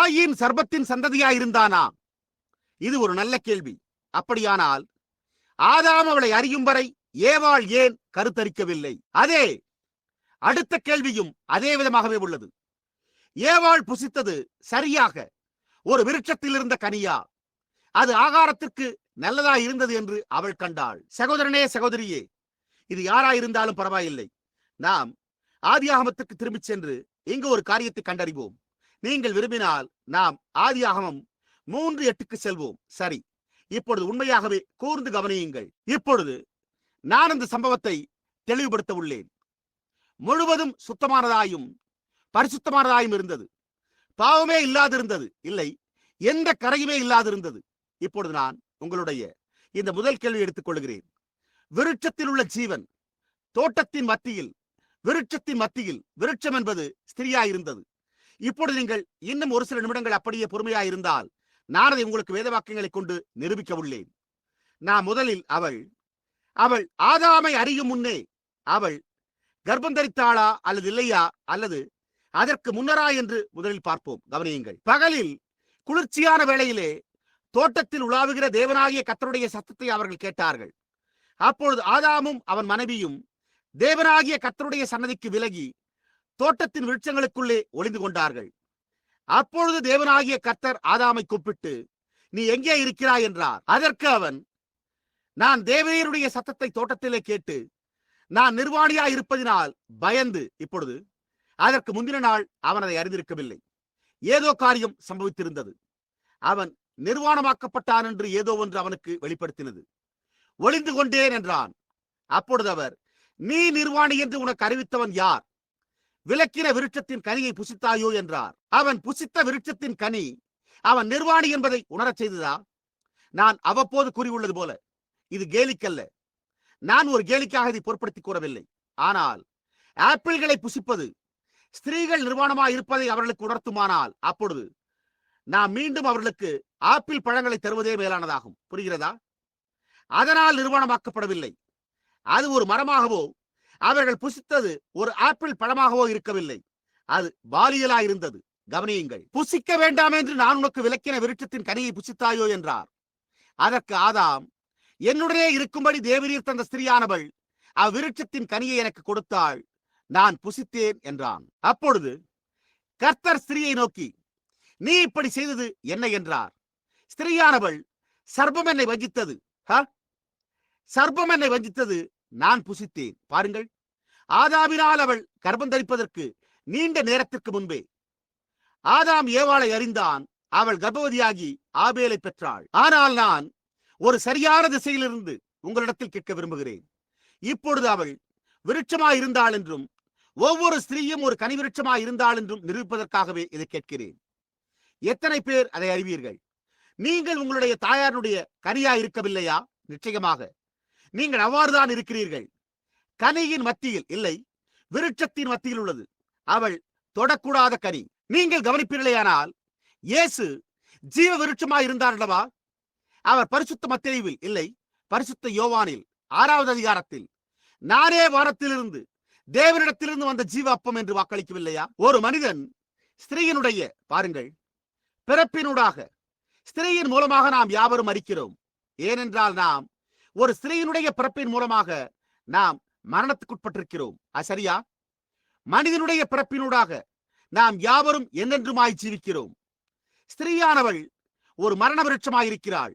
Coin சர்பத்தின் சந்ததியாயிருந்தானா? இது ஒரு நல்ல கேள்வி. அப்படியானால் ஆதாம் அவளை அறியும் வரை ஏவாள் ஏன் கருத்தரிக்கவில்லை? அதே அடுத்த கேள்வியும் அதே விதமாகவே உள்ளது. ஏவாள் புசித்தது சரியாக ஒரு விருட்சத்தில் இருந்த கனியா? அது ஆகாரத்திற்கு நல்லதா இருந்தது என்று அவள் கண்டாள். சகோதரனே சகோதரியே இது யாராயிருந்தாலும் பரவாயில்லை. நாம் ஆதியாகமத்துக்கு திரும்பிச் சென்று இங்கு ஒரு காரியத்தை கண்டறிவோம். நீங்கள் விரும்பினால் நாம் ஆதியாகமம் மூன்று எட்டுக்கு செல்வோம். சரி இப்பொழுது உண்மையாகவே கூர்ந்து கவனியுங்கள். இப்பொழுது நான் இந்த சம்பவத்தை தெளிவுபடுத்த உள்ளேன். முழுவதும் சுத்தமானதாயும் பரிசுத்தமானதாயும் இருந்தது. பாவமே இல்லாதிருந்தது. இல்லை எந்த கரையுமே இல்லாதிருந்தது. இப்பொழுது நான் உங்களுடைய இந்த முதல் கேள்வி எடுத்துக் கொள்கிறேன். விருட்சத்தில் உள்ள ஜீவன் தோட்டத்தின் மத்தியில் விருட்சத்தின் மத்தியில் விருட்சம் என்பது ஸ்திரியாயிருந்தது. இப்பொழுது நீங்கள் இன்னும் ஒரு சில நிமிடங்கள் அப்படியே பொறுமையா இருந்தால் நான் அதை உங்களுக்கு வேத வாக்கியங்களை கொண்டு நிரூபிக்க உள்ளேன். நான் முதலில் அவள் அவள் ஆதாமை அறியும் முன்னே அவள் கர்ப்பம் தரித்தாளா அல்லது இல்லையா அல்லது அதற்கு முன்னரா என்று முதலில் பார்ப்போம். கவனியுங்கள். பகலில் குளிர்ச்சியான வேளையிலே தோட்டத்தில் உலாவுகிற தேவனாகிய கத்தருடைய சத்தத்தை அவர்கள் கேட்டார்கள். அப்பொழுது ஆதாமும் அவன் மனைவியும் தேவனாகிய கத்தருடைய சன்னதிக்கு விலகி தோட்டத்தின் விருட்சங்களுக்குள்ளே ஒளிந்து கொண்டார்கள். அப்பொழுது தேவனாகிய கர்த்தர் ஆதாமை கூப்பிட்டு நீ எங்கே இருக்கிறாய்? என்றார். அதற்கு அவன் நான் தேவையருடைய சத்தத்தை தோட்டத்திலே கேட்டு நான் நிர்வாணியா இருப்பதினால் பயந்து இப்பொழுது அதற்கு முந்தின நாள் அவன் அதை அறிந்திருக்கவில்லை. ஏதோ காரியம் சம்பவித்திருந்தது. அவன் நிர்வாணமாக்கப்பட்டான் என்று ஏதோ ஒன்று அவனுக்கு வெளிப்படுத்தினது. ஒளிந்து கொண்டேன் என்றான். அப்பொழுது அவர் நீ நிர்வாணி என்று உனக்கு அறிவித்தவன் யார்? விளக்கின விருட்சத்தின் கனியை புசித்தாயோ என்றார். அவன் புசித்த விருட்சத்தின் கனி அவன் நிர்வாணி என்பதை உணரச் செய்ததா? நான் அவ்வப்போது கூறியுள்ளது போல இது கேலிக்கல்ல. நான் ஒரு கேலிக்காக இதை பொருட்படுத்திக் கூறவில்லை. ஆனால் ஆப்பிள்களை புசிப்பது ஸ்திரீகள் நிர்வாணமாக இருப்பதை அவர்களுக்கு உணர்த்துமானால் அப்பொழுது நாம் மீண்டும் அவர்களுக்கு ஆப்பிள் பழங்களை தருவதே மேலானதாகும். புரிகிறதா? அதனால் நிர்வாணமாக்கப்படவில்லை. அது ஒரு மரமாகவோ அவர்கள் புசித்தது ஒரு ஆப்பிள் பழமாகவோ இருக்கவில்லை. அது பாலியலா இருந்தது. கவனியுங்கள். புசிக்க வேண்டாம் என்று நான் உனக்கு விளக்கின விருட்சத்தின் கனியை புசித்தாயோ என்றார். அதற்கு ஆதாம் என்னுடனே இருக்கும்படி தேவரீர் தந்த ஸ்திரியானவள் அவ்விருட்சத்தின் கனியை எனக்கு கொடுத்தாள். நான் புசித்தேன் என்றான். அப்பொழுது கர்த்தர் ஸ்திரியை நோக்கி நீ இப்படி செய்தது என்ன? என்றார். ஸ்திரியானவள் சர்பம் என்னை வஞ்சித்தது. சர்பம் என்னை வஞ்சித்தது நான் புசித்தேன். பாருங்கள். ஆதாமினால் அவள் கர்ப்பம் தரிப்பதற்கு நீண்ட நேரத்திற்கு முன்பே. ஆதாம் ஏவாளை அறிந்தான். அவள் கர்ப்பவதியாகி ஆபேலை பெற்றாள். ஆனால் நான் ஒரு சரியான திசையிலிருந்து உங்களிடத்தில் கேட்க விரும்புகிறேன். இப்பொழுது அவள் விருட்சமாய் இருந்தாள் என்றும் ஒவ்வொரு ஸ்திரீயும் ஒரு கனி விருட்சமாய் இருந்தாள் என்றும் நிரூபிப்பதற்காகவே இதை கேட்கிறேன். எத்தனை பேர் அதை அறிவீர்கள்? நீங்கள் உங்களுடைய தாயாருடைய கனியா இருக்கவில்லையா நிச்சயமாக. நீங்கள் அவ்வாறுதான் இருக்கிறீர்கள். கனியின் மத்தியில் இல்லை விருட்சத்தின் மத்தியில் உள்ளது. அவள் தொடக்கூடாத கனி. நீங்கள் கவனிப்பீர்களேயானால் இயேசு ஜீவ விருட்சமாய் இருந்தார் அல்லவா? அவர் பரிசுத்த மத்தேயுவில் இல்லை பரிசுத்த யோவானில் ஆறாவது அதிகாரத்தில் நானே வாரத்திலிருந்து தேவனிடத்திலிருந்து வந்த ஜீவ அப்பம் என்று வாக்களிக்கவில்லையா? ஒரு மனிதன் ஸ்திரீயினுடைய பாருங்கள் பிறப்பினூடாக ஸ்திரீயின் மூலமாக நாம் யாவரும் மறிக்கிறோம் ஏனென்றால் நாம் ஒரு சிலையினுடைய பிறப்பின் மூலமாக நாம் மரணத்துக்குட்பட்டிருக்கிறோம். அது சரியா? மனிதனுடைய பிறப்பினூடாக நாம் யாவரும் என்னென்றுமாய் ஜீவிக்கிறோம்? ஸ்திரீயானவள் ஒரு மரண விருட்சமாயிருக்கிறாள்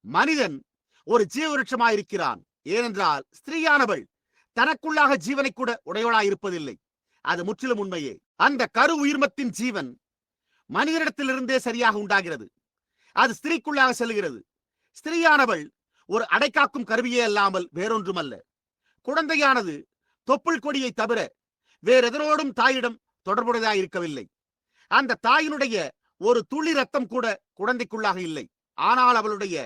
மனிதன் ஒரு ஜீவ விருட்சமாயிருக்கிறான் ஏனென்றால் ஸ்திரீயானவள் தனக்குள்ளாக ஜீவனை கூட உடையவளாயிருப்பதில்லை. அது முற்றிலும் உண்மையே. அந்த கரு உயிர்மத்தின் ஜீவன் மனிதனிடத்திலிருந்தே சரியாக உண்டாகிறது. அது ஸ்திரீக்குள்ளாக செல்கிறது ஸ்திரீயானவள் ஒரு அடைக்காக்கும் கருவியே அல்லாமல் வேறொன்றுமல்ல. குழந்தையானது தொப்புள் கொடியை தவிர வேறெதனோடும் தாயிடம் தொடர்புடையதாக இருக்கவில்லை. அந்த தாயினுடைய ஒரு துளி ரத்தம் கூட குழந்தைக்குள்ளாக இல்லை. ஆனால் அவளுடைய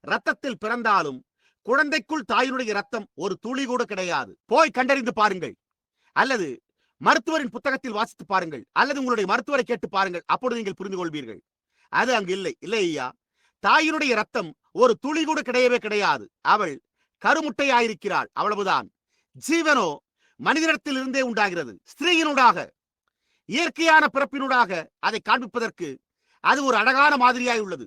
ரத்தத்தில் பிறந்தாலும் குழந்தைக்குள் தாயினுடைய ரத்தம் ஒரு துளி கூட கிடையாது. போய் கண்டறிந்து பாருங்கள். அல்லது மருத்துவரின் புத்தகத்தில் வாசித்து பாருங்கள். அல்லது உங்களுடைய மருத்துவரை கேட்டு பாருங்கள். அப்பொழுது நீங்கள் புரிந்து கொள்வீர்கள் அது அங்கு இல்லை. இல்லை ஐயா. தாயினுடைய ரத்தம் ஒரு துளி கூட கிடையவே கிடையாது. அவள் கருமுட்டையாயிருக்கிறாள். அவ்வளவுதான். ஜீவனோ மனிதனிடத்தில் இருந்தே உண்டாகிறது. ஸ்திரீயினூடாக இயற்கையான பிறப்பினூடாக அதை காண்பிப்பதற்கு அது ஒரு அழகான மாதிரியாய் உள்ளது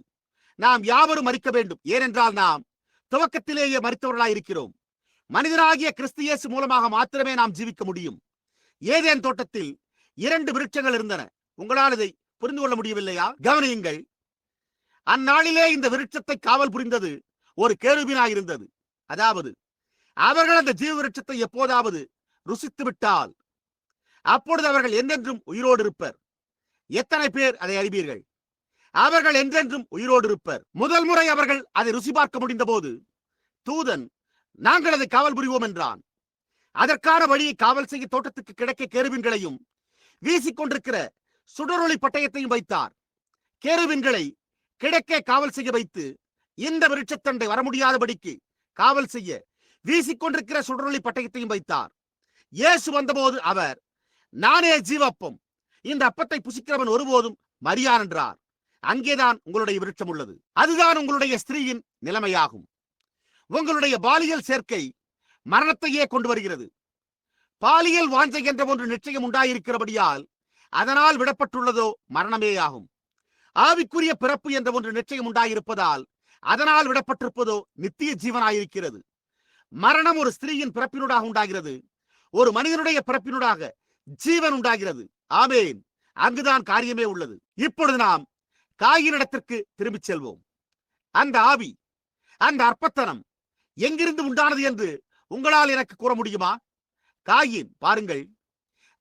நாம் யாவரும் மறிக்க வேண்டும். ஏனென்றால் நாம் துவக்கத்திலேயே மறித்தவர்களாய் இருக்கிறோம் மனிதனாகிய கிறிஸ்தியேசு மூலமாக மாத்திரமே நாம் ஜீவிக்க முடியும். ஏதேன் தோட்டத்தில் இரண்டு விருட்சங்கள் இருந்தன. உங்களால் இதை புரிந்து கொள்ள முடியவில்லையா? கவனியுங்கள். அந்நாளிலே இந்த விருட்சத்தை காவல் புரிந்தது. ஒரு கேருபினாய் இருந்தது. அதாவது அவர்கள் அந்த ஜீவ விருட்சத்தை எப்போதாவது ருசித்து விட்டால் அப்பொழுது அவர்கள் என்றென்றும் உயிரோடு இருப்பர். எத்தனை பேர் அதை அறிவீர்கள்? அவர்கள் என்றென்றும் உயிரோடு இருப்பர். முதல் முறை அவர்கள் அதை ருசி பார்க்க முடிந்த போது தூதன் நாங்கள் அதை காவல் புரிவோம் என்றான். அதற்கான வழியை காவல் செய்ய தோட்டத்துக்கு கிடைக்க கேருவின்களையும் வீசிக்கொண்டிருக்கிற சுடரொளி பட்டயத்தையும் வைத்தார். கேருவின்களை கிழக்கே காவல் செய்ய வைத்து இந்த விருட்சத்தண்டை வர முடியாதபடிக்கு காவல் செய்ய வீசிக்கொண்டிருக்கிற சுடரொளி பட்டயத்தையும் வைத்தார். இயேசு வந்தபோது அவர் நானே ஜீவப்பம். இந்த அப்பத்தை புசிக்கிறவன் ஒருபோதும் மரியான் என்றார். அங்கேதான் உங்களுடைய விருட்சம் உள்ளது. அதுதான் உங்களுடைய ஸ்திரீயின் நிலைமையாகும். உங்களுடைய பாலியல் சேர்க்கை மரணத்தையே கொண்டு வருகிறது. பாலியல் வாஞ்சை என்ற ஒன்று நிச்சயம் உண்டாயிருக்கிறபடியால் அதனால் விடப்பட்டுள்ளதோ மரணமேயாகும். ஆவிக்குரிய பிறப்பு என்ற ஒன்று நிச்சயம் உண்டாயிருப்பதால் அதனால் விடப்பட்டிருப்பதோ நித்திய ஜீவனாயிருக்கிறது. மரணம் ஒரு ஸ்திரீயின் பிறப்பினூடாக உண்டாகிறது. ஒரு மனிதனுடைய பிறப்பினூடாக ஜீவன் உண்டாகிறது. ஆமேன். அங்குதான் காரியமே உள்ளது. இப்பொழுது நாம் காயினிடத்திற்கு திரும்பிச் செல்வோம். அந்த ஆவி அந்த அற்பத்தனம் எங்கிருந்து உண்டானது என்று உங்களால் எனக்கு கூற முடியுமா? காயின் பாருங்கள்.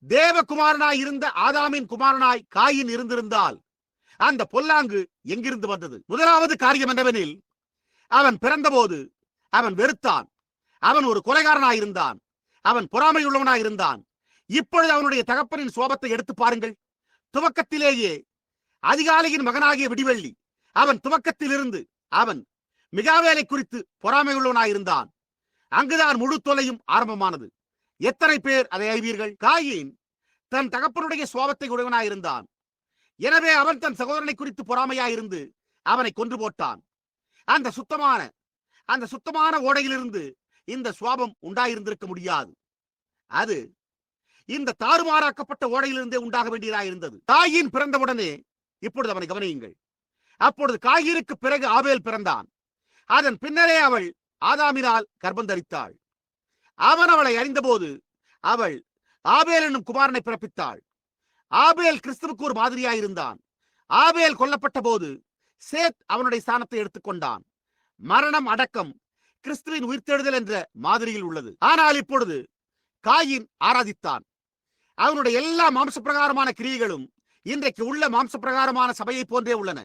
தேவகுமாரனாய் இருந்த ஆதாமின் குமாரனாய் காயின் இருந்திருந்தால் அந்த பொல்லாங்கு எங்கிருந்து வந்தது? முதலாவது காரியம் என்னவெனில் அவன் பிறந்தபோது அவன் வெறுத்தான். அவன் ஒரு கொலைகாரனாயிருந்தான் அவன் பொறாமையுள்ளவனாயிருந்தான் இப்பொழுது அவனுடைய தகப்பனின் சோபத்தை எடுத்து பாருங்கள். துவக்கத்திலேயே அதிகாலையின் மகனாகிய விடிவெள்ளி அவன் துவக்கத்திலிருந்து அவன் மிகாவேலை குறித்து பொறாமையுள்ளவனாயிருந்தான் அங்குதான் முழு தொலையும் ஆரம்பமானது. எத்தனை பேர் அதை அறிவீர்கள்? காயின் தன் தகப்பனுடைய சோபத்தை உடையவனாயிருந்தான் எனவே அவன் தன் சகோதரனை குறித்து பொறாமையாயிருந்து அவனை கொன்று போட்டான். அந்த சுத்தமான அந்த சுத்தமான ஓடையிலிருந்து இந்த சுவாபம் உண்டாயிருந்திருக்க முடியாது. அது இந்த தாறுமாறாக்கப்பட்ட ஓடையிலிருந்தே உண்டாக வேண்டியதாயிருந்தது. தாயின் பிறந்தவுடனே இப்பொழுது அவனை கவனியுங்கள். அப்பொழுது காயிருக்கு பிறகு ஆபேல் பிறந்தான். அதன் பின்னரே அவள் ஆதாமினால் கர்ப்பந்தரித்தாள் அவன் அவளை அறிந்தபோது அவள் ஆபேல் என்னும் குமாரனை பிறப்பித்தாள். ஆபேல் கிறிஸ்துவுக்கு ஒரு மாதிரியாயிருந்தான். ஆபேல் கொல்லப்பட்ட போது சேத் அவனுடைய ஸ்தானத்தை எடுத்துக்கொண்டான். மரணம் அடக்கம் கிறிஸ்துவின் உயிர்த்தெழுதல் என்ற மாதிரியில் உள்ளது. ஆனால் இப்பொழுது காயின் ஆராதித்தான். அவனுடைய எல்லா மாம்ச பிரகாரமான கிரியைகளும் இன்றைக்கு உள்ள மாம்ச பிரகாரமான சபையை போன்றே உள்ளன.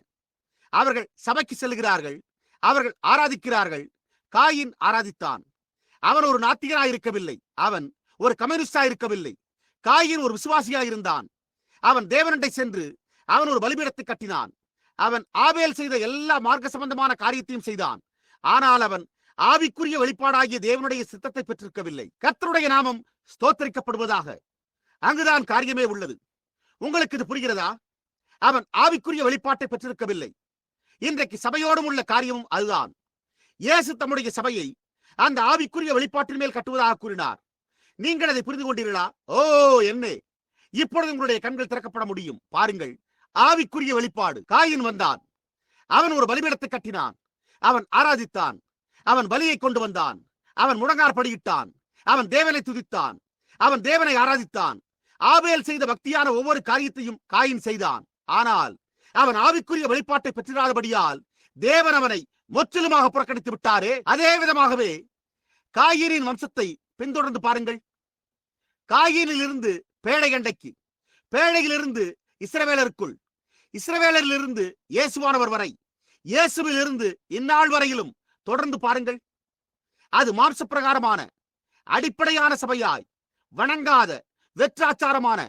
அவர்கள் சபைக்கு செல்கிறார்கள் அவர்கள் ஆராதிக்கிறார்கள் காயின் ஆராதித்தான். அவன் ஒரு நாத்திகனாய் இருக்கவில்லை அவன் ஒரு கம்யூனிஸ்டா இருக்கவில்லை காயின் ஒரு விசுவாசியா இருந்தான் அவன் தேவனண்டை சென்று அவன் ஒரு பலிபீடத்தை கட்டினான். அவன் ஆபேல் செய்த எல்லா மார்க்க சம்பந்தமான காரியத்தையும் செய்தான். ஆனால் அவன் ஆவிக்குரிய வெளிப்பாடாகிய தேவனுடைய சித்தத்தை பெற்றிருக்கவில்லை. கர்த்தருடைய நாமம் ஸ்தோத்தரிக்கப்படுவதாக. அங்குதான் காரியமே உள்ளது. உங்களுக்கு இது புரிகிறதா? அவன் ஆவிக்குரிய வெளிப்பாட்டை பெற்றிருக்கவில்லை. இன்றைக்கு சபையோடும் உள்ள காரியமும் அதுதான். இயேசு தம்முடைய சபையை அந்த ஆவிக்குரிய வெளிப்பாட்டின் மேல் கட்டுவதாக கூறினார். நீங்கள் அதை புரிந்து கொண்டீர்களா? ஓ என்ன! இப்பொழுது உங்களுடைய கண்கள் திறக்கப்பட முடியும். பாருங்கள் ஆவிக்குரிய வெளிப்பாடு. காயின் வந்தான். அவன் ஒரு பலிபீடத்தை கட்டினான். அவன் ஆராதித்தான். அவன் பலியை கொண்டு வந்தான். அவன் முடங்கார் படியிட்டான். அவன் தேவனை துதித்தான். அவன் தேவனை ஆராதித்தான். ஆபேல் செய்த பக்தியான ஒவ்வொரு காரியத்தையும் காயின் செய்தான். ஆனால் அவன் ஆவிக்குரிய வெளிப்பாட்டை பெற்றிராதபடியால் தேவன் அவனை முற்றிலுமாக புறக்கணித்து விட்டாரே. அதே விதமாகவே காயினின் வம்சத்தை பின்தொடர்ந்து பாருங்கள். காயினில் இருந்து பேழைகண்டைக்கு பேழையிலிருந்து இஸ்ரவேலருக்குள். இஸ்ரவேலரிலிருந்து இயேசுவானவர் வரை. இயேசுவிலிருந்து இந்நாள் வரையிலும் தொடர்ந்து பாருங்கள். அது மாம்ச பிரகாரமான அடிப்படையான சபையாய் வணங்காத வெற்றாச்சாரமான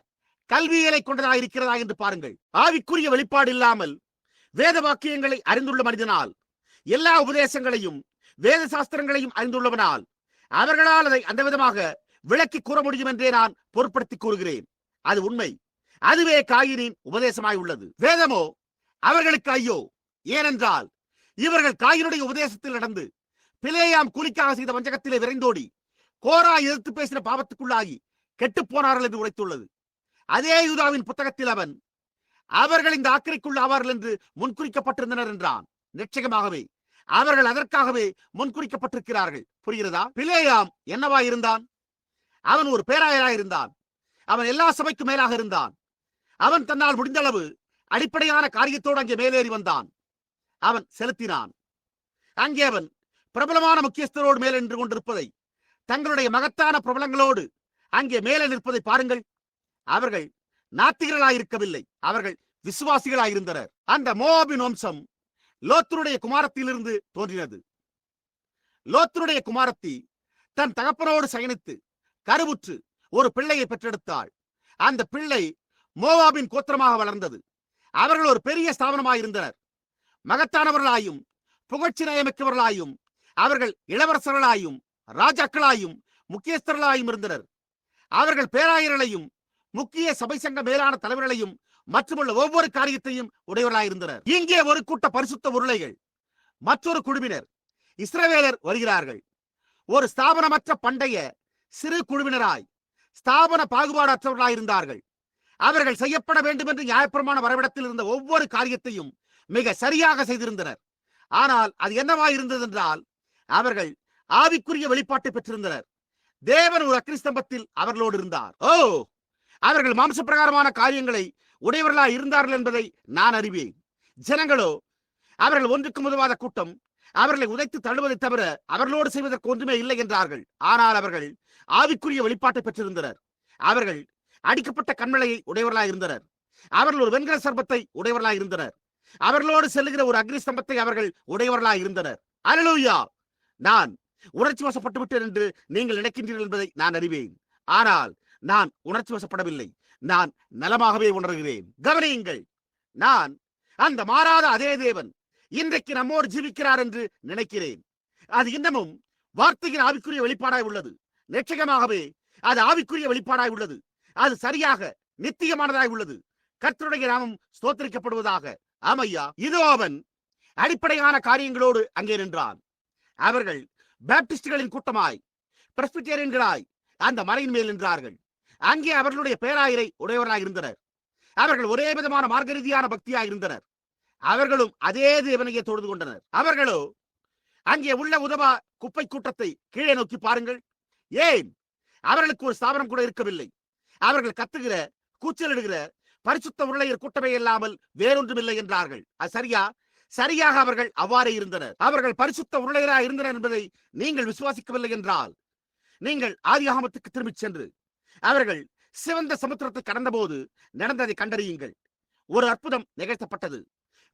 கல்வியலை கொண்டதா இருக்கிறதா என்று பாருங்கள். ஆவிக்குரிய வெளிப்பாடு இல்லாமல் வேத வாக்கியங்களை அறிந்துள்ள மனிதனால் எல்லா உபதேசங்களையும் வேத சாஸ்திரங்களையும் அறிந்துள்ளவனால் அவர்களால் அதை அந்த விதமாக விளக்கி கூற முடியும் என்றே நான் பொருட்படுத்தி கூறுகிறேன். அது உண்மை. அதுவே காயினின் உபதேசமாய் உள்ளது. வேதமோ? அவர்களுக்கு ஐயோ. ஏனென்றால் இவர்கள் காயினுடைய உபதேசத்தில் நடந்து பிளேயாம் கூலிக்காக செய்த வஞ்சகத்திலே விரைந்தோடி கோரா எதிர்த்து பேசின பாவத்துக்குள்ளாகி கெட்டுப் போனார்கள் என்று உரைத்துள்ளது. அதே யூதாவின் புத்தகத்தில் அவன் அவர்கள் இந்த ஆக்கிரைக்குள் ஆவார்கள் என்று முன்குறிக்கப்பட்டிருந்தனர் என்றான். நிச்சயமாகவே அவர்கள் அதற்காகவே முன்குறிக்கப்பட்டிருக்கிறார்கள். புரிகிறதா? பிளேயாம் என்னவா இருந்தான் அவன் ஒரு பேராயராக இருந்தான். அவன் எல்லா சபைக்கும் மேலாக இருந்தான். அவன் தன்னால் முடிந்த அளவு அடிப்படையான காரியத்தோடு அங்கே மேலேறி வந்தான். அவன் செலுத்தினான். அங்கே அவன் பிரபலமான முக்கியஸ்தரோடு மேலே நின்று கொண்டிருப்பதை தங்களுடைய மகத்தான பிரபலங்களோடு அங்கே மேலே நிற்பதை பாருங்கள். அவர்கள் நாத்திகர்களாயிருக்கவில்லை. அவர்கள் விசுவாசிகளாயிருந்தனர். அந்த மோபின் வம்சம் லோத்தருடைய குமாரத்திலிருந்து தோன்றினது. லோத்தருடைய குமாரத்தி தன் தகப்பனோடு சயனித்து கருவுற்று ஒரு பிள்ளையை பெற்றெடுத்தாள். அந்த பிள்ளை மோவாபின் கோத்திரமாக வளர்ந்தது. அவர்கள் ஒரு பெரிய ஸ்தாபனமாயிருந்தனர். மகத்தானவர்களாயும் புகழ்ச்சி நயமிக்கவர்களாயும் அவர்கள் இளவரசர்களாயும் ராஜாக்களாயும் முக்கியஸ்தர்களாயும் இருந்தனர். அவர்கள் பேராயர்களையும் முக்கிய சபை சங்க மேலான தலைவர்களையும் மற்றுமுள்ள ஒவ்வொரு காரியத்தையும் உடையவர்களாயிருந்தனர். இங்கே ஒரு கூட்ட பரிசுத்த உருளைகள். மற்றொரு குழுவினர் இஸ்ரவேலர் வருகிறார்கள். ஒரு ஸ்தாபனமற்ற பண்டைய சிறு குழுவினராய் ஸ்தாபன பாகுபாடு அரசவராய் இருந்தார்கள். அவர்கள் செய்யப்பட வேண்டும் என்று நியாயப்பிரமான வரவிடத்தில் இருந்த ஒவ்வொரு காரியத்தையும் மிக சரியாக செய்திருந்தனர். ஆனால் அது என்னவாய் இருந்தது என்றால் அவர்கள் ஆவிக்குரிய வெளிப்பாட்டை பெற்றிருந்தனர். தேவன் ஒரு அக்னிஸ்தம்பத்தில் அவர்களோடு இருந்தார். ஓ! அவர்கள் மாம்ச பிரகாரமான காரியங்களை உடையவர்களா இருந்தார்கள் என்பதை நான் அறிவேன். ஜனங்களோ அவர்கள் ஒன்றுக்கு உதவாத கூட்டம் அவர்களை உதைத்து தள்ளுவதை தவிர அவர்களோடு செய்வதற்கு ஒன்றுமே இல்லை என்றார்கள். ஆனால் அவர்கள் ஆவிக்குரிய வெளிப்பாட்டை பெற்றிருந்தனர். அவர்கள் அடிக்கப்பட்ட கண்மலையை உடையவர்களாயிருந்தனர் அவர்கள் ஒரு வெண்கல சர்பத்தை உடையவர்களாயிருந்தனர் அவர்களோடு செல்லுகிற ஒரு அக்னி ஸ்தம்பத்தை அவர்கள் உடையவர்களாயிருந்தனர் அலலூயா நான் உணர்ச்சி வசப்பட்டு விட்டேன் என்று நீங்கள் நினைக்கின்றீர்கள் என்பதை நான் அறிவேன். ஆனால் நான் உணர்ச்சி வசப்படவில்லை. நான் நலமாகவே உணர்கிறேன். கவனியுங்கள். நான் அந்த மாறாத அதே தேவன். இன்றைக்கு நம்மோடு ஜீவிக்கிறார் என்று நினைக்கிறேன். அது இன்னமும் வார்த்தையின் ஆவிக்குரிய வெளிப்பாடாய் உள்ளது. நிச்சயமாகவே அது ஆவிக்குரிய வெளிப்பாடாய் உள்ளது. அது சரியாக நித்தியமானதாய் உள்ளது. கர்த்தருடைய நாமம் ஸ்தோத்தரிக்கப்படுவதாக. ஆமையா இதோ அவன் அடிப்படையான காரியங்களோடு அங்கே நின்றான். அவர்கள் பேப்டிஸ்டுகளின் கூட்டமாய் பிரஸ்பிட்டேரியன்களாய் அந்த மலையின் மேல் நின்றார்கள். அங்கே அவர்களுடைய பேராயரை உடையவராக இருந்தனர். அவர்கள் ஒரே விதமான மார்க்க ரீதியான பக்தியாக இருந்தனர். அவர்களும் அதே தேவனையே தொழுது கொண்டனர். அவர்களோ அங்கே உள்ள உதவா குப்பை கூட்டத்தை கீழே நோக்கி பாருங்கள். ஏன்? அவர்களுக்கு ஒரு ஸ்தாபனம் கூட இருக்கவில்லை. அவர்கள் கத்துகிற கூச்சலிடுகிற பரிசுத்த உருளையர் கூட்டமே இல்லாமல் வேறொன்றுமில்லை என்றார்கள். அது சரியா? சரியாக அவர்கள் அவ்வாறே இருந்தனர். அவர்கள் பரிசுத்த உருளையரா இருந்தனர் என்பதை நீங்கள் விசுவாசிக்கவில்லை என்றால் நீங்கள் ஆதிகாமத்துக்கு திரும்பிச் சென்று அவர்கள் சிவந்த சமுத்திரத்தை கடந்தபோது நடந்ததை கண்டறியுங்கள். ஒரு அற்புதம் நிகழ்த்தப்பட்டது.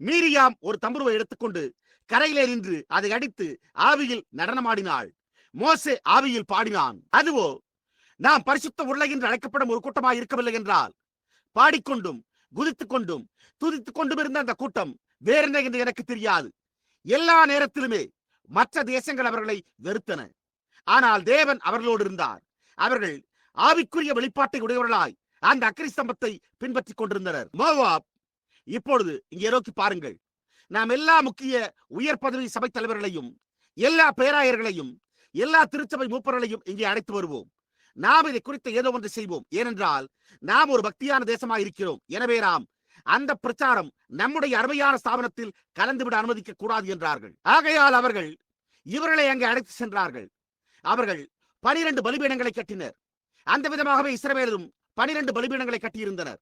மீரியாம் ஒரு தம்புருவை எடுத்துக்கொண்டு கரையிலே நின்று அதை அடித்து ஆவியில் நடனமாடினாள். மோசே ஆவியில் பாடினான். அதுவோ நாம் பரிசுத்த உருளை என்று அழைக்கப்படும் ஒரு கூட்டமாக இருக்கவில்லை என்றால் பாடிக்கொண்டும் குதித்துக் கொண்டும் துதித்துக் கொண்டும் இருந்த அந்த கூட்டம் வேறென்ன என்று எனக்கு தெரியாது. எல்லா நேரத்திலுமே மற்ற தேசங்கள் அவர்களை வெறுத்தன. ஆனால் தேவன் அவர்களோடு இருந்தார். அவர்கள் ஆவிக்குரிய வெளிப்பாட்டை உடையவர்களாய் அந்த அக்கரி ஸ்தம்பத்தை பின்பற்றிக் கொண்டிருந்தனர். மோவாப் இப்பொழுது இங்கே நோக்கி பாருங்கள். நாம் எல்லா முக்கிய உயர் பதவி சபை தலைவர்களையும் எல்லா பேராயர்களையும் எல்லா திருச்சபை மூப்பர்களையும் இங்கே அழைத்து வருவோம். நாம் இதை குறித்து ஏதோ ஒன்று செய்வோம். ஏனென்றால் நாம் ஒரு பக்தியான தேசமாக இருக்கிறோம். எனவே நாம் அந்த பிரச்சாரம் நம்முடைய அருமையான ஸ்தாபனத்தில் கலந்துவிட அனுமதிக்க கூடாது என்றார்கள். ஆகையால் அவர்கள் இவர்களை அங்கே அழைத்து சென்றார்கள். அவர்கள் பனிரெண்டு பலிபீடங்களை கட்டினர். அந்த விதமாகவே இஸ்ரவேலரும் பனிரெண்டு பலிபீடங்களை கட்டியிருந்தனர்.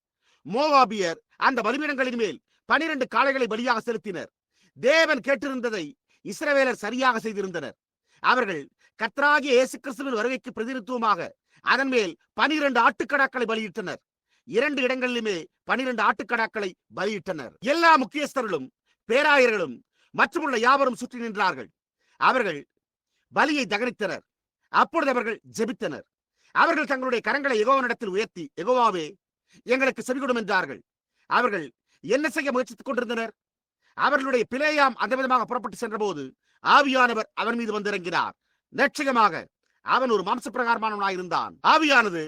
மோவாபியர் அந்த பலிபீடங்களின் மேல் பனிரெண்டு காளைகளை பலியாக செலுத்தினர். தேவன் கேட்டிருந்ததை இஸ்ரவேலர் சரியாக செய்திருந்தனர். அவர்கள் கத்ராகிய இயேசு கிறிஸ்துவின் வருகைக்கு பிரதிநிதித்துவமாக அதன் மேல் பனிரெண்டு ஆட்டுக்கடாக்களை பலியிட்டனர். இரண்டு இடங்களிலுமே பனிரெண்டு ஆட்டுக்கடாக்களை பலியிட்டனர். எல்லா முக்கியஸ்தர்களும் பேராயர்களும் மற்றுமுள்ள யாவரும் சுற்றி நின்றார்கள். அவர்கள் பலியை தகனித்தனர். அப்பொழுது அவர்கள் ஜெபித்தனர். அவர்கள் தங்களுடைய கரங்களை எகோவனிடத்தில் உயர்த்தி எகோவாவே எங்களுக்கு செவிகொடும் என்றார்கள். அவர்கள் என்ன செய்ய முயற்சித்துக் கொண்டிருந்தனர்? அவர்களுடைய பிளேயாம் அந்த விதமாக புறப்பட்டு சென்றபோது ஆவியானவர் அவன் மீது வந்திறங்கினார். நிச்சயமாக அவன் ஒரு மாம்ச பிரகாரமானவனாயிருந்தான் ஆவியானது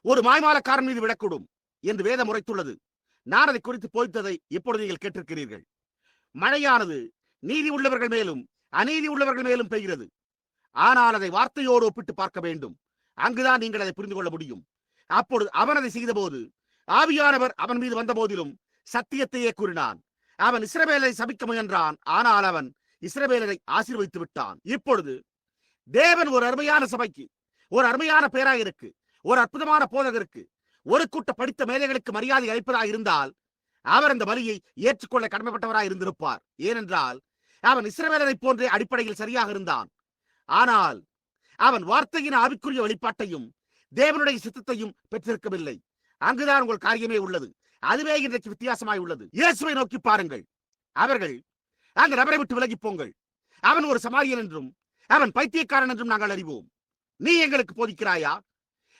ஒரு மாய்மாலக்காரன் மீது விடக்கூடும் என்று வேதம் உரைத்துள்ளது. நான் அதை குறித்து போய்த்ததை இப்பொழுது நீங்கள் கேட்டிருக்கிறீர்கள். மழையானது நீதி உள்ளவர்கள் மேலும் அநீதி உள்ளவர்கள் மேலும் பெய்கிறது. ஆனால் அதை வார்த்தையோடு ஒப்பிட்டு பார்க்க வேண்டும். அங்குதான் நீங்கள் அதை புரிந்து கொள்ள முடியும். அப்பொழுது அவன் அதை செய்த போது ஆவியானவர் அவன் மீது வந்த போதிலும் சத்தியத்தையே கூறினான். அவன் இஸ்ரவேலை சபிக்க முயன்றான். ஆனால் அவன் இஸ்ரவேலரை ஆசீர்வதித்து விட்டான். இப்பொழுது தேவன் ஒரு அருமையான சபைக்கு ஒரு அருமையான பேராயருக்கு ஒரு அற்புதமான போதகருக்கு ஒரு கூட்ட படித்த மேதைகளுக்கு மரியாதை அளிப்பதாக இருந்தால் அவர் அந்த வலியை ஏற்றுக்கொள்ள கடமைப்பட்டவராய் இருந்திருப்பார். ஏனென்றால் அவன் இஸ்ரவேலரை போன்றே அடிப்படையில் சரியாக இருந்தான். ஆனால் அவன் வார்த்தையின் ஆவிக்குரிய வெளிப்பாட்டையும் தேவனுடைய சித்தத்தையும் பெற்றிருக்கவில்லை. அங்குதான் உங்கள் காரியமே உள்ளது. அதுவே இன்றைக்கு வித்தியாசமாய் உள்ளது. இயேசுவை நோக்கி பாருங்கள். அவர்கள் அந்த நபரை விட்டு விலகி போங்கள். அவன் ஒரு சமாரியன் என்றும் அவன் பைத்தியக்காரன் என்றும் நாங்கள் அறிவோம். நீ எங்களுக்கு போதிக்கிறாயா?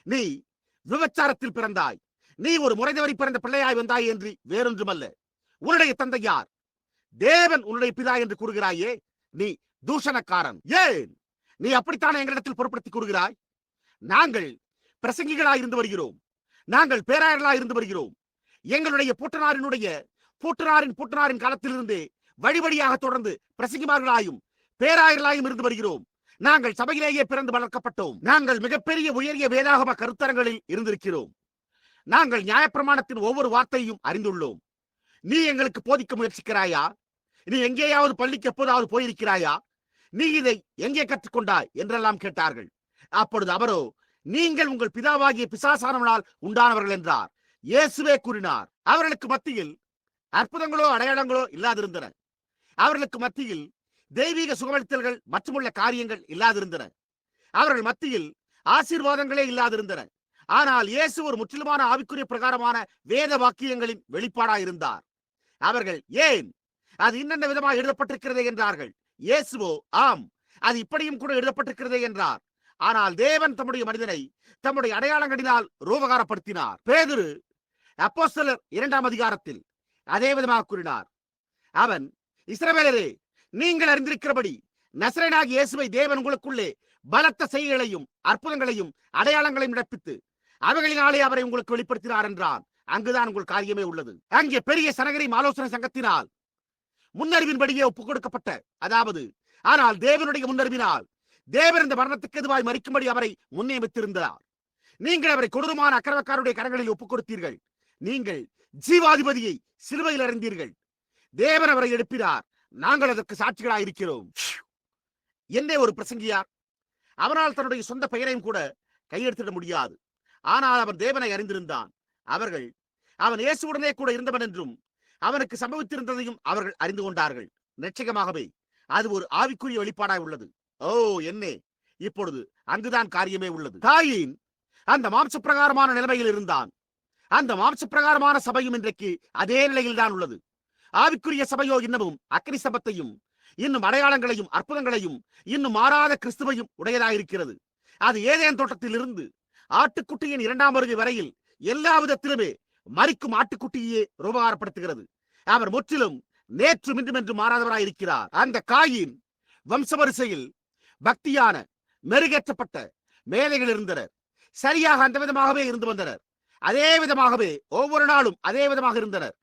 நீ விபச்சாரத்தில் பிறந்தாய். நீ ஒரு முறைதவரி பிறந்த பிள்ளையாய் வந்தாய் என்று வேறொன்றுமல்ல. உன்னுடைய தந்தை யார்? தேவன் உன்னுடைய பிதா என்று கூறுகிறாயே நீ தூஷணக்காரன். ஏன்? நீ அப்படித்தானே எங்களிடத்தில் பொருட்படுத்தி கூறுகிறாய்? நாங்கள் பிரசங்கிகளாக இருந்து வருகிறோம். நாங்கள் பேராயர்களாக இருந்து வருகிறோம். எங்களுடைய பூட்டனாரினுடைய பூட்டனாரின் பூட்டனாரின் காலத்திலிருந்து வழி வழியாக தொடர்ந்து பிரசங்கிமார்களாயும் பேராயர்களாயும் இருந்து வருகிறோம். நாங்கள் சபையிலேயே பிறந்து வளர்க்கப்பட்டோம். நாங்கள் மிகப்பெரிய உயரிய வேதாகம கருத்தரங்களில் இருந்திருக்கிறோம். நாங்கள் நியாயப்பிரமாணத்தின் ஒவ்வொரு வார்த்தையும் அறிந்துள்ளோம். நீ எங்களுக்கு போதிக்க முயற்சிக்கிறாயா? நீ எங்கேயாவது பள்ளிக்கு எப்போதாவது போயிருக்கிறாயா? நீ இதை எங்கே கற்றுக்கொண்டாய்? என்றெல்லாம் கேட்டார்கள். அப்பொழுது அவரோ நீங்கள் உங்கள் பிதாவாகிய பிசாசானவனால் உண்டானவர்கள் என்றார். இயேசுவே கூறினார் அவர்களுக்கு மத்தியில் அற்புதங்களோ அடையாளங்களோ இல்லாதிருந்தன. அவர்களுக்கு மத்தியில் தெய்வீக சுகமளித்தல்கள் மற்றுமுள்ள காரியங்கள் இல்லாதிருந்தன. அவர்கள் மத்தியில் ஆசீர்வாதங்களே இல்லாதிருந்தன. ஆனால் இயேசு ஒரு முற்றிலுமான ஆவிக்குரிய பிரகாரமான வேத வாக்கியங்களின் வெளிப்பாடாயிருந்தார். அவர்கள் ஏன்? அது இன்னென்ன விதமாக எழுதப்பட்டிருக்கிறதே என்றார்கள். இயேசுவோ ஆம் அது இப்படியும் கூட எழுதப்பட்டிருக்கிறதே என்றார். ஆனால் தேவன் தம்முடைய மனிதனை தம்முடைய அடையாளங்களினால் ரூபகாரப்படுத்தினார். பேதுரு அப்போஸ்தலர் இரண்டாம் அதிகாரத்தில் அதே விதமாக கூறினார். அவன் இஸ்ரவேலரே நீங்கள் அறிந்திருக்கிறபடி நசரனாகி இயேசுவை தேவன் உங்களுக்குள்ளே பலத்த செய்கைகளையும் அற்புதங்களையும் அடையாளங்களையும் நடப்பித்து அவைகளினாலே அவரை உங்களுக்கு வெளிப்படுத்தினார் என்றான். அங்குதான் உங்கள் காரியமே உள்ளது. அங்கே பெரிய சனகரி ஆலோசனை சங்கத்தினால் முன்னறிவின்படியே ஒப்புக் கொடுக்கப்பட்ட அதாவது ஆனால் தேவனுடைய முன்னறிவினால் தேவர் இந்த மரணத்துக்கு எதுவாய் மறிக்கும்படி அவரை முன்னியமித்திருந்தார் நீங்கள் அவரை கொடூரமான அக்கிரமக்காருடைய கரங்களில் ஒப்புக் கொடுத்தீர்கள் நீங்கள் ஜீவாதிபதியை சிலுவையில் அறிந்தீர்கள். தேவன் அவரை எழுப்பினார். நாங்கள் அதற்கு சாட்சிகளாக இருக்கிறோம் என்னே ஒரு பிரசங்கியார் அவனால் தன்னுடைய சொந்த பெயரையும் கூட கையெழுத்திட முடியாது. ஆனால் அவன் தேவனை அறிந்திருந்தான். அவர்கள் அவன் இயேசுவுடனே கூட இருந்தவன் என்றும் அவனுக்கு சம்பவித்திருந்ததையும் அவர்கள் அறிந்து கொண்டார்கள். நிச்சயமாகவே அது ஒரு ஆவிக்குரிய வெளிப்பாடாய் உள்ளது. ஓ என்னே. இப்பொழுது அங்குதான் காரியமே உள்ளது. காயின் அந்த மாம்ச பிரகாரமான நிலைமையில் இருந்தான். அந்த மாம்ச பிரகாரமான சபையும் இன்றைக்கு அதே நிலையில் தான் உள்ளது. ஆவிக்குரிய சபையோ இன்னமும் அக்னி சபத்தையும் இன்னும் அடையாளங்களையும் அற்புதங்களையும் இன்னும் மாறாத கிறிஸ்துவையும் உடையதாயிருக்கிறது. அது ஏதேன் தோட்டத்தில் இருந்து ஆட்டுக்குட்டியின் இரண்டாம் வருகை வரையில் எல்லா விதத்திலுமே மறிக்கும் ஆட்டுக்குட்டியே ரூபகாரப்படுத்துகிறது. அவர் முற்றிலும் நேற்று மின்றும் என்று மாறாதவராயிருக்கிறார். அந்த காயின் வம்சவரிசையில் பக்தியான மெருகேற்றப்பட்ட மேதைகள் இருந்தனர். சரியாக அந்த விதமாகவே இருந்து வந்தனர். அதே விதமாகவே ஒவ்வொரு நாளும் அதே விதமாக இருந்தனர்.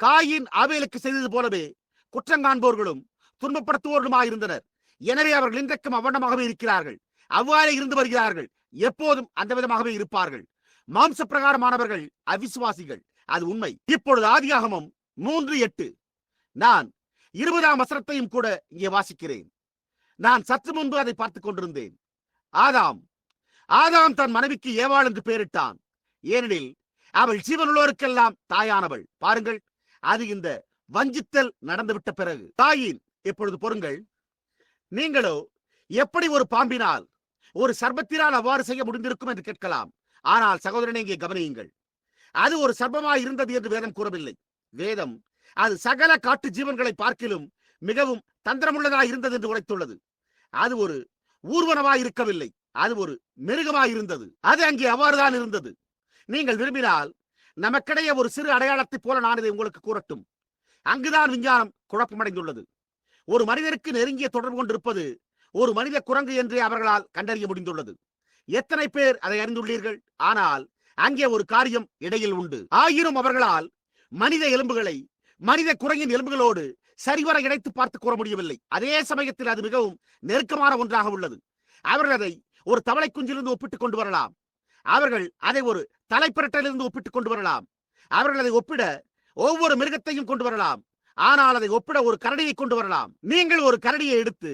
காயின் ஆவேலுக்கு செய்தது போலவே குற்றங்காண்போர்களும் துன்பப்படுத்துவோர்களுமாக இருந்தனர். எனவே அவர்கள் இன்றைக்கும் அவ்வண்ணமாகவே இருக்கிறார்கள். அவ்வாறே இருந்து வருகிறார்கள். எப்போதும் அந்த விதமாகவே இருப்பார்கள். மாம்ச பிரகாரமானவர்கள் அவிசுவாசிகள். அது உண்மை. இப்பொழுது ஆதியாகமம் மூன்று எட்டு. நான் இருபதாம் வசனத்தையும் கூட இங்கே வாசிக்கிறேன். நான் சற்று முன்பு அதை பார்த்துக் கொண்டிருந்தேன். ஆதாம் ஆதாம் தன் மனைவிக்கு ஏவாள் என்று பெயரிட்டான். ஏனெனில் அவள் ஜீவனுள்ளோருக்கெல்லாம் தாயானவள். பாருங்கள் அது இந்த வஞ்சித்தல் நடந்துவிட்ட பிறகு. தாயின் இப்பொழுது பொறுங்கள். நீங்களோ எப்படி ஒரு பாம்பினால் ஒரு சர்பத்தினால் அவ்வாறு செய்ய முடிந்திருக்கும் என்று கேட்கலாம். ஆனால் சகோதரனை இங்கே கவனியுங்கள். அது ஒரு சர்பமாய் இருந்தது என்று வேதம் கூறவில்லை. வேதம் அது சகல காட்டு ஜீவன்களை பார்க்கிலும் மிகவும் தந்திரமுள்ளதாய் இருந்தது என்று உரைத்துள்ளது. அது ஒரு ஊர்வனமாய் இருக்கவில்லை அது ஒரு மிருகமாய் இருந்தது அது அங்கே அவ்வாறுதான் இருந்தது. நீங்கள் விரும்பினால் நமக்கிடையே ஒரு சிறு அடையாளத்தை போல நான் இதை உங்களுக்கு கூறட்டும். அங்குதான் விஞ்ஞானம் குழப்பமடைந்துள்ளது. ஒரு மனிதருக்கு நெருங்கிய தொடர்பு கொண்டிருப்பது ஒரு மனித குரங்கு என்றே அவர்களால் கண்டறிய முடிந்துள்ளது. எத்தனை பேர் அதை அறிந்துள்ளீர்கள்? ஆனால் அங்கே ஒரு காரியம் இடையில் உண்டு. ஆயினும் அவர்களால் மனித எலும்புகளை மனித குரங்கின் எலும்புகளோடு சரிவர இணைத்து பார்த்து கூற முடியவில்லை. அதே சமயத்தில் அது மிகவும் நெருக்கமான ஒன்றாக உள்ளது. அவர்கள் அதை ஒரு தவளை குஞ்சிலிருந்து ஒப்பிட்டுக் கொண்டு வரலாம். அவர்கள் அதை ஒரு தலைப்பிரட்டிலிருந்து ஒப்பிட்டுக் கொண்டு வரலாம். அவர்கள் அதை ஒப்பிட ஒவ்வொரு மிருகத்தையும் கொண்டு வரலாம். ஆனால் அதை ஒப்பிட ஒரு கரடியை கொண்டு வரலாம். நீங்கள் ஒரு கரடியை எடுத்து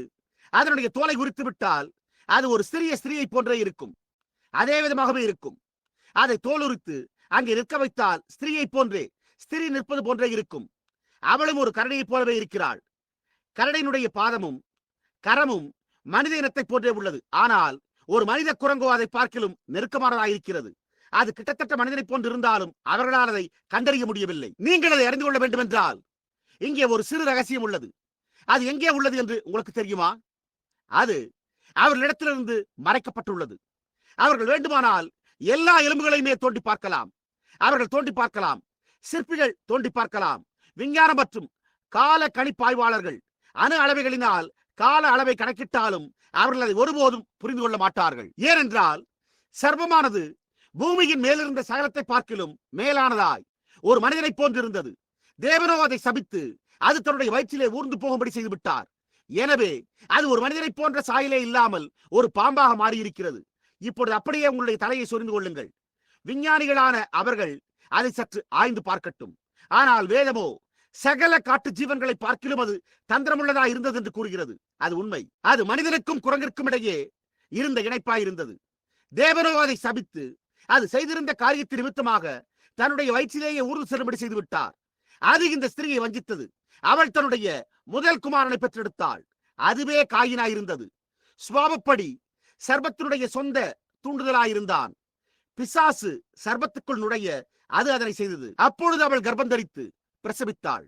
அதனுடைய தோலை உரித்து விட்டால் அது ஒரு சிறிய ஸ்திரீயை போன்றே இருக்கும். அதே விதமாகவே இருக்கும். அதை தோல் உரித்து அங்கே நிற்க வைத்தால் ஸ்திரீயை போன்றே ஸ்திரீ நிற்பது போன்றே இருக்கும். அவளும் ஒரு கரடியைப் போலவே இருக்கிறாள். கரடையினுடைய பாதமும் கரமும் மனித இனத்தைப் போன்றே உள்ளது. ஆனால் ஒரு மனித குரங்கோ அதை பார்க்கிலும் நெருக்கமானதாயிருக்கிறது அது கிட்டத்தட்ட மனிதனை போன்று இருந்தாலும் அவர்களால் அதை கண்டறிய முடியவில்லை. நீங்கள் அதை அறிந்து கொள்ள வேண்டும் என்றால் இங்கே ஒரு சிறு ரகசியம் உள்ளது. அது எங்கே உள்ளது என்று உங்களுக்கு தெரியுமா? அது அவர்களிடத்திலிருந்து மறைக்கப்பட்டுள்ளது. அவர்கள் வேண்டுமானால் எல்லா எலும்புகளையுமே தோண்டி பார்க்கலாம். அவர்கள் தோண்டி பார்க்கலாம். சிற்பிகள் தோண்டி பார்க்கலாம். விஞ்ஞானம் மற்றும் கால கணிப்பாய்வாளர்கள் அணு அளவைகளினால் கால அளவை கணக்கிட்டாலும் அவர்கள் அதை ஒருபோதும் புரிந்து கொள்ள மாட்டார்கள். ஏனென்றால் சர்வமானது பூமியின் மேலிருந்த சகலத்தை பார்க்கிலும் மேலானதாய் ஒரு மனிதனைப் போன்றிருந்தது. தேவனோ அதை சபித்து அது தன்னுடைய வயிற்றிலே ஊர்ந்து போகும்படி செய்து விட்டார் எனவே அது ஒரு மனிதனைப் போன்ற சாயலே இல்லாமல் ஒரு பாம்பாக மாறியிருக்கிறது. இப்பொழுது அப்படியே உங்களுடைய தலையை சொரிந்து கொள்ளுங்கள். விஞ்ஞானிகளான அவர்கள் அதை சற்று ஆய்ந்து பார்க்கட்டும். ஆனால் வேதமோ சகல காட்டு ஜீவன்களை பார்க்கிலும் அது தந்திரமுள்ளதா இருந்தது என்று கூறுகிறது. அது உண்மை. அது மனிதனுக்கும் குரங்கிற்கும் இடையே இருந்த இணைப்பாய் இருந்தது. தேவனோ அதை சபித்து அது செய்திருந்த காரியத்தின் நிமித்தமாக தன்னுடைய வயிற்றிலேயே ஊர்ந்து செல்லும்படி செய்து விட்டார் அது இந்த ஸ்திரியை வஞ்சித்தது. அவள் தன்னுடைய முதல் குமாரனை பெற்றெடுத்தாள். அதுவே காயினாயிருந்தது சுவாபப்படி சர்பத்தினுடைய சொந்த தூண்டுதலாயிருந்தான் பிசாசு சர்பத்துக்குள் நுழைய அது அதனை செய்தது. அப்பொழுது அவள் கர்ப்பம் தரித்து பிரசவித்தாள்.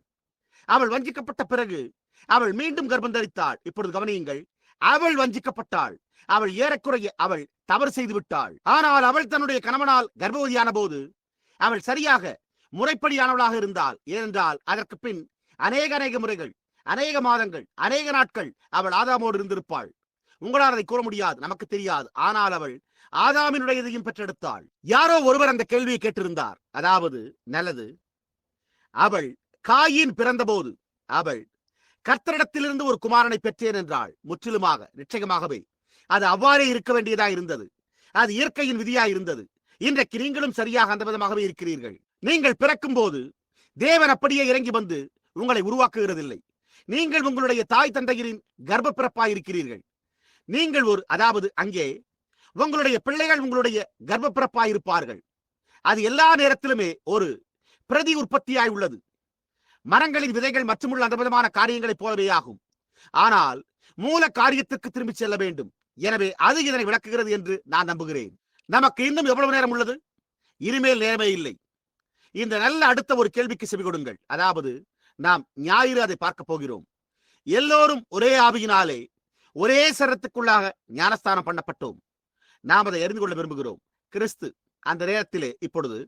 அவள் வஞ்சிக்கப்பட்ட பிறகு அவள் மீண்டும் கர்ப்பம் தரித்தாள். இப்பொழுது கவனியுங்கள் அவள் வஞ்சிக்கப்பட்டாள். அவள் ஏறக்குறைய அவள் தவறு செய்து விட்டாள். ஆனால் அவள் தன்னுடைய கணவனால் கர்ப்பவதியான போது அவள் சரியாக முறைப்படியானவளாக இருந்தாள். ஏனென்றால் அதற்கு பின் அநேக அநேக முறைகள் அநேக மாதங்கள் அநேக நாட்கள் அவள் ஆதாமோடு இருந்திருப்பாள். உங்களால் அதை கூற முடியாது நமக்கு தெரியாது. ஆனால் அவள் ஆதாமினுடையதையும் பெற்றெடுத்தாள். யாரோ ஒருவர் அந்த கேள்வியை கேட்டிருந்தார். அதாவது நல்லது. அவள் காயின் பிறந்தபோது அவள் கர்த்தரிடத்திலிருந்து ஒரு குமாரனை பெற்றேன் என்றாள். முற்றிலுமாக நிச்சயமாகவே. அது அவ்வாறே இருக்க வேண்டியதா இருந்தது. அது இயற்கையின் விதியா இருந்தது. இன்றைக்கு நீங்களும் சரியாக அந்த விதமாகவே இருக்கிறீர்கள். நீங்கள் பிறக்கும் போது தேவன் அப்படியே இறங்கி வந்து உங்களை உருவாக்குகிறதில்லை. நீங்கள் உங்களுடைய தாய் தந்தையரின் கர்ப்ப பிறப்பாய் இருக்கிறீர்கள் நீங்கள் ஒரு அதாவது அங்கே உங்களுடைய பிள்ளைகள் உங்களுடைய கர்ப்ப பிறப்பாய் இருப்பார்கள் அது எல்லா நேரத்திலுமே ஒரு பிரதி உற்பத்தியாய் உள்ளது. மரங்களின் விதைகள் மற்றுமுள்ள அந்த விதமான காரியங்களைப் போலவே ஆகும். ஆனால் மூல காரியத்திற்கு திரும்பி செல்ல வேண்டும். எனவே அது இதனை விளக்குகிறது என்று நான் நம்புகிறேன். நமக்கு இன்னும் எவ்வளவு நேரம் உள்ளது? இனிமேல் நேரமே இல்லை. இந்த நல்ல அடுத்த ஒரு கேள்விக்கு செவி கொடுங்கள். அதாவது நாம் ஞாயிறு அதை பார்க்க போகிறோம். எல்லோரும் ஒரே ஆவியினாலே ஒரே சரத்துக்குள்ளாக ஞானஸ்தானம் பண்ணப்பட்டோம். நாம் அதை அறிந்து கொள்ள விரும்புகிறோம். கிறிஸ்து அந்த நேரத்திலே இப்பொழுது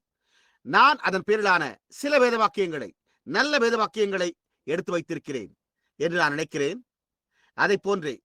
நான் அதன் பேரிலான சில வேத வாக்கியங்களை நல்ல வேத வாக்கியங்களை எடுத்து வைத்திருக்கிறேன் என்று நான் நினைக்கிறேன். அதை போன்றே